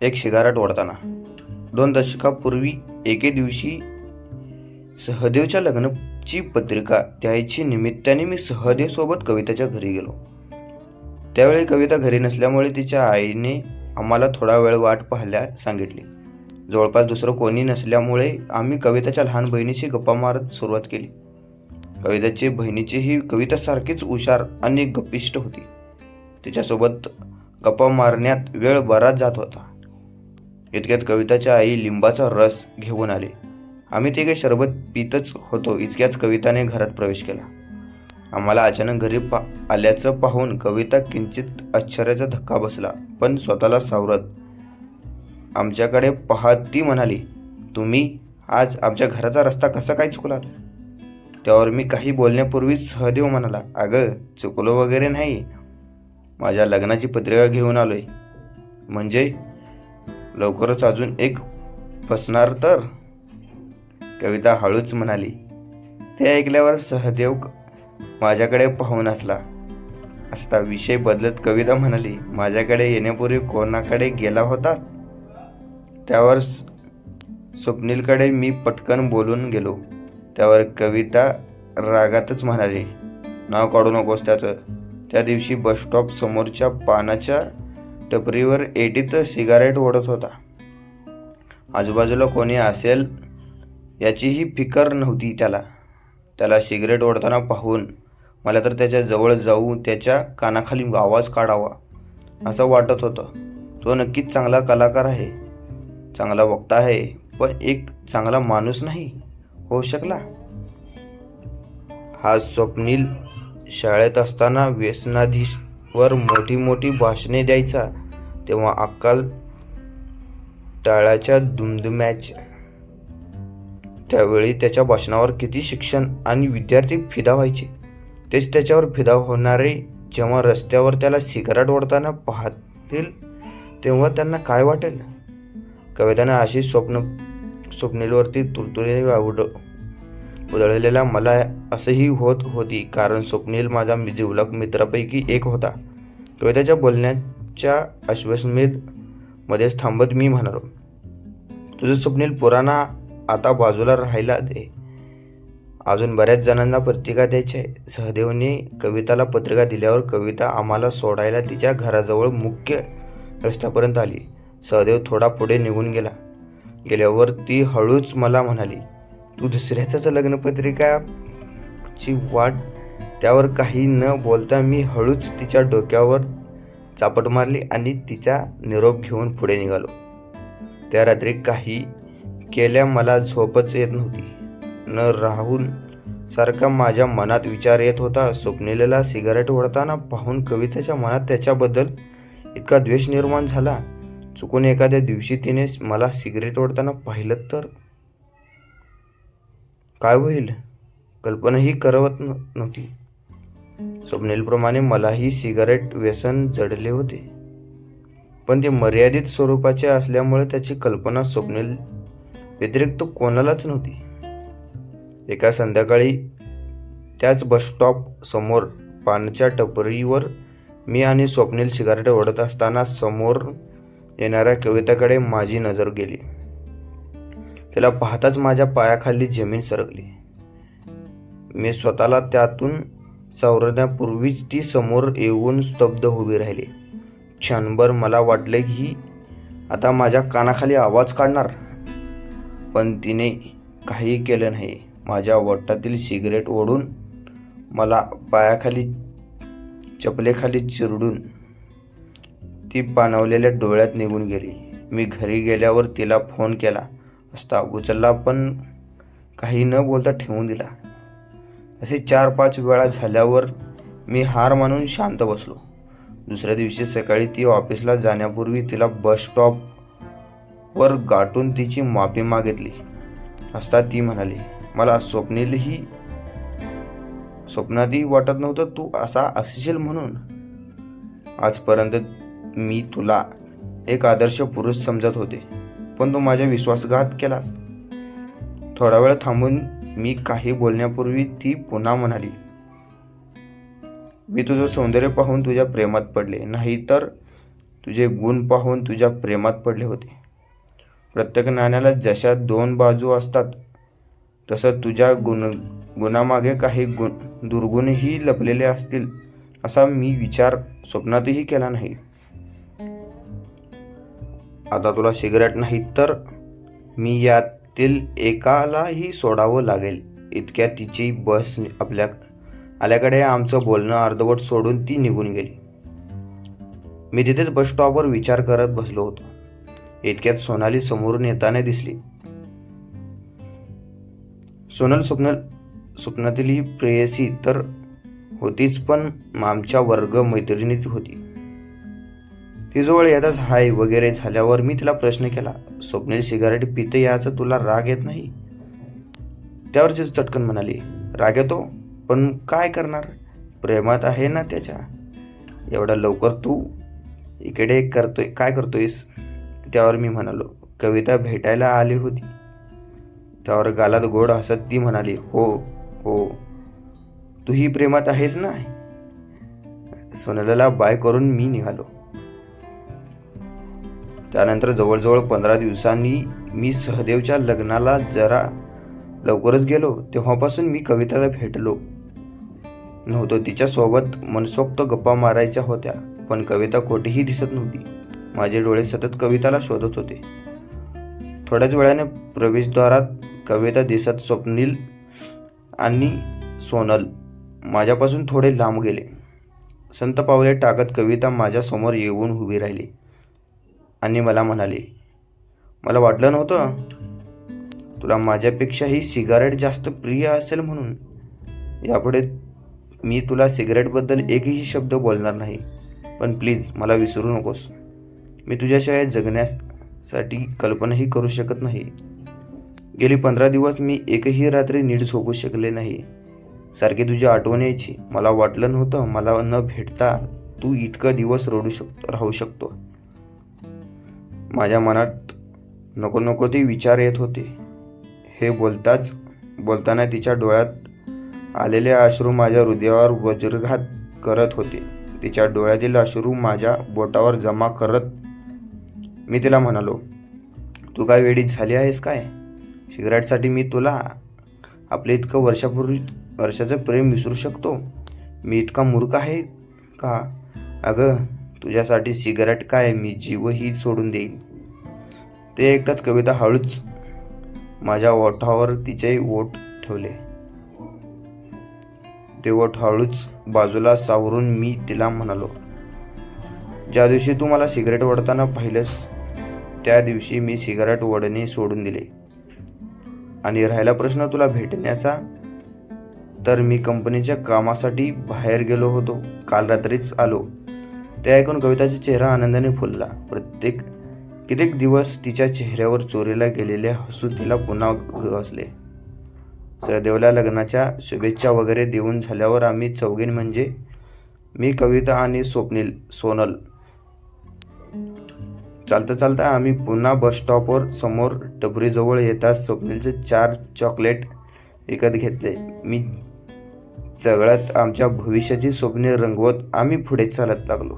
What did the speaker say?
एक शिगारट ओढताना. दोन दशकापूर्वी एके दिवशी सहदेवच्या लग्नाची पत्रिका द्यायची निमित्ताने मी सहदेवसोबत कविताच्या घरी गेलो. त्यावेळी कविता घरी नसल्यामुळे तिच्या आईने आम्हाला थोडा वेळ वाट पाहायला सांगितली. जवळपास दुसरं कोणी नसल्यामुळे आम्ही कविताच्या लहान बहिणीशी गप्पा मारत सुरुवात केली. कविताची बहिणीची ही कविता सारखीच हुशार आणि गप्पिष्ट होती. तिच्यासोबत गप्पा मारण्यात वेळ बराच जात होता. इतक्यात कविताच्या आई लिंबाचा रस घेऊन आली. आम्ही तिघे सरबत पितच होतो इतक्याच कविताने घरात प्रवेश केला. आम्हाला अचानक घरी पा आल्याचं पाहून कविता किंचित आश्चर्याचा धक्का बसला पण स्वतःला सावरत आमच्याकडे पाहत ती म्हणाली तुम्ही आज आमच्या घराचा रस्ता कसा काय चुकलात? त्यावर मी काही बोलण्यापूर्वीच सहदेव म्हणाला अगं चुकलो वगैरे नाही. माझ्या लग्नाची पत्रिका घेऊन आलोय. म्हणजे लवकरच अजून एक फसणार तर? कविता हळूच म्हणाली ते ऐकल्यावर सहदेव माझ्याकडे पाहून असला. असता विषय बदलत कविता म्हणाली माझ्याकडे येण्यापूर्वी कोणाकडे गेला होता? त्यावर स- स्वप्नीलकडे मी पटकन बोलून गेलो. त्यावर कविता रागातच म्हणाली नाव काढू नकोस त्याचं. त्या दिवशी बसस्टॉप समोरच्या पानाच्या टपरीवर एटीत सिगारेट ओढत होता. आजूबाजूला कोणी असेल याचीही फिकर नव्हती त्याला. त्याला सिगरेट ओढताना पाहून मला तर त्याच्याजवळ जाऊन त्याच्या कानाखाली आवाज काढावा असं वाटत होतं. तो नक्कीच चांगला कलाकार आहे चांगला वक्ता आहे पण एक चांगला माणूस नाही. होऊ शकला? हा स्वप्नील शाळेत असताना व्यसनाधीश वर मोठी मोठी भाषणे द्यायचा. तेव्हा अक्काल टाळाच्या दुमदुम्याच. त्यावेळी त्याच्या भाषणावर किती शिक्षण आणि विद्यार्थी फिदा व्हायचे. तेच त्याच्यावर फिदा होणारे जेव्हा रस्त्यावर त्याला सिगारेट ओढताना पाहतील तेव्हा त्यांना काय वाटेल? कविताने अशी स्वप्न स्वप्नीलवरती तुरतुरीने आवड उधळलेला मला असंही होत होती कारण स्वप्नील माझा मि- मित्रापैकी एक होता. कविताच्या बोलण्याच्या अश्वस्मेध मध्येच थांबत मी म्हणालो तुझं स्वप्नील पुराणा आता बाजूला राहायला दे. अजून बऱ्याच जणांना पत्रिका द्यायची आहे. सहदेवने कविताला पत्रिका दिल्यावर कविता आम्हाला सोडायला तिच्या घराजवळ मुख्य रस्त्यापर्यंत आली. सहदेव थोडा पुढे निघून गेला. गेल्यावर ती हळूच मला म्हणाली तू दुसऱ्याच्याच लग्नपत्रिकाची वाट त्यावर काही न बोलता मी हळूच तिच्या डोक्यावर चापट मारली आणि तिचा निरोप घेऊन पुढे निघालो. त्या रात्री काही केल्या मला झोपच येत नव्हती. न राहून सारखा माझ्या मनात विचार येत होता. स्वप्निलेला सिगारेट ओढताना पाहून कवितेच्या मनात त्याच्याबद्दल इतका द्वेष निर्माण झाला. चुकून एखाद्या दिवशी तिने मला सिगरेट ओढताना पाहिलं तर काय होईल? कल्पनाही करवत नव्हती. स्वप्नीलप्रमाणे मलाही सिगारेट व्यसन जडले होते. पण ते मर्यादित स्वरूपाचे असल्यामुळे त्याची कल्पना स्वप्नील व्यतिरिक्त कोणालाच नव्हती. एका संध्याकाळी त्याच बसस्टॉप समोर पानच्या टपरीवर मी आणि स्वप्नील सिगारेट ओढत असताना समोर येणाऱ्या कविताकडे माझी नजर गेली. त्याला पाहताच माझ्या पायाखाली जमीन सरकली. मी स्वतःला त्यातून सावरण्यापूर्वीच ती समोर येऊन स्तब्ध उभी राहिली. क्षणभर मला वाटले की आता माझ्या कानाखाली आवाज काढणार. पण तिने काही केलं नाही. माझ्या वट्टातील सिगरेट ओढून मला पायाखाली चपलेखाली चिरडून ती पाणवलेल्या डोळ्यात निघून गेली. मी घरी गेल्यावर तिला फोन केला. असता उचलला पण काही न बोलता ठेवून दिला. असे चार पाच वेळा झाल्यावर मी हार मानून शांत बसलो. दुसऱ्या दिवशी सकाळी ती ऑफिसला जाण्यापूर्वी तिला बस स्टॉपवर गाठून तिची माफी मागितली. असता ती म्हणाली मला स्वप्नीलही स्वप्नातही वाटत नव्हतं तू असा असशील म्हणून. आजपर्यंत मी तुला एक आदर्श पुरुष समजत होते पण तू माझ्या विश्वासघात केलास. थोडा वेळ थांबून मी काही बोलण्यापूर्वी ती पुन्हा म्हणाली मी तुझं सौंदर्य पाहून तुझ्या प्रेमात पडले नाहीतर तुझे गुण पाहून तुझ्या प्रेमात पडले होते. प्रत्येक नाण्याला जशा दोन बाजू असतात तसं तुझ्या गुण गुणामागे काही गुण दुर्गुणही लपलेले असतील असा मी विचार स्वप्नातही केला नाही. आता तुला सिगरेट नाही तर मी यात यातील एकालाही सोडावं लागेल. इतक्या तिची बस आपल्या आल्याकडे आमचं बोलणं अर्धवट सोडून ती निघून गेली. मी तिथेच बस स्टॉपवर विचार करत बसलो होतो. इतक्यात सोनाली समोरून येताना दिसली. सोनल स्वप्न स्वप्नातील ही प्रेयसी तर होतीच पण आमच्या वर्ग मैत्रिणीत होती. तिजवळ येताच हाय वगैरे झाल्यावर मी तिला प्रश्न केला. स्वप्नील सिगारेट पिते याचा तुला राग येत नाही? त्यावर ती चटकन म्हणाली राग येतो पण काय करणार? प्रेमात आहे ना त्याच्या. एवढा लवकर तू इकडे करतोय काय करतोयस? त्यावर मी म्हणालो कविता भेटायला आली होती. त्यावर गालात गोड हसत ती म्हणाली हो हो. तू ही प्रेमात आहेस ना? सोनलाला बाय करून मी निघालो. त्यानंतर जवळजवळ पंधरा दिवसांनी मी सहदेवच्या लग्नाला जरा लवकरच गेलो. तेव्हापासून मी कविताला भेटलो नव्हतो. तिच्यासोबत मनसोक्त गप्पा मारायच्या होत्या पण कविता कोठेही दिसत नव्हती. माझे डोळे सतत कविताला शोधत होते. थोड्याच वेळाने प्रवेशद्वारात कविता दिसत स्वप्नील आणि सोनल माझ्यापासून थोडे लांब गेले. संत पावले टाकत कविता माझ्यासमोर येऊन उभी राहिली. आणि मला म्हणाली मला वाटलं नव्हतं. तुला माझ्यापेक्षा ही सिगारेट जास्त प्रिय असेल म्हणून. यापुढे मी तुला सिगारेटबद्दल एकही शब्द बोलणार नाही. पण प्लीज मला विसरू नकोस. मी तुझ्याशिवाय जगण्यासाठी कल्पनाही करू शकत नाही. गेली पंधरा दिवस मी एकही रात्री नीट झोपू शकले नाही. सारखी तुझी आठवण यायची. मला वाटलं नव्हतं मला न भेटता तू इतका दिवस रडू शक राहू शकतो. माझ्या मनात नको नको ते विचार येत होते. हे बोलताच बोलताना तिच्या डोळ्यात आलेले अश्रू माझ्या हृदयावर वज्रघात करत होते. तिच्या डोळ्यातील अश्रू माझ्या बोटावर जमा करत मी तिला म्हणालो तू काय वेळी झाली आहेस काय? सिगरेटसाठी मी तुला आपले इतकं वर्षापूर्वी वर्षाचं प्रेम विसरू शकतो. मी इतका मूर्ख आहे का? अगं तुझ्यासाठी सिगरेट काय? मी जीवही सोडून देईन. ते ऐकताच कविता हळूच माझ्या ओठावर तिचे ओठ ठेवले. ते ओठ हळूच बाजूला सावरून मी तिला म्हणालो ज्या दिवशी तू मला सिगरेट ओढताना पाहिलंस त्या दिवशी मी सिगारेट ओढणे सोडून दिले. आणि राहिला प्रश्न तुला भेटण्याचा तर मी कंपनीच्या कामासाठी बाहेर गेलो होतो. काल रात्रीच आलो. ते ऐकून कविताचा चेहरा आनंदाने फुलला. प्रत्येक कित्येक दिवस तिच्या चेहऱ्यावर चोरीला गेलेले हसू तिला पुन्हा घसले? सहदेवला लग्नाच्या शुभेच्छा वगैरे देऊन झाल्यावर आम्ही चौघीन म्हणजे मी कविता आणि स्वप्नील सोनल. चालता चालता आम्ही पुन्हा बस स्टॉपवर समोर टपरीजवळ येताच स्वप्नीलचे चार चॉकलेट विकत घेतले. मी चगळत आमच्या भविष्याची स्वप्ने रंगवत आम्ही पुढे चालत लागलो.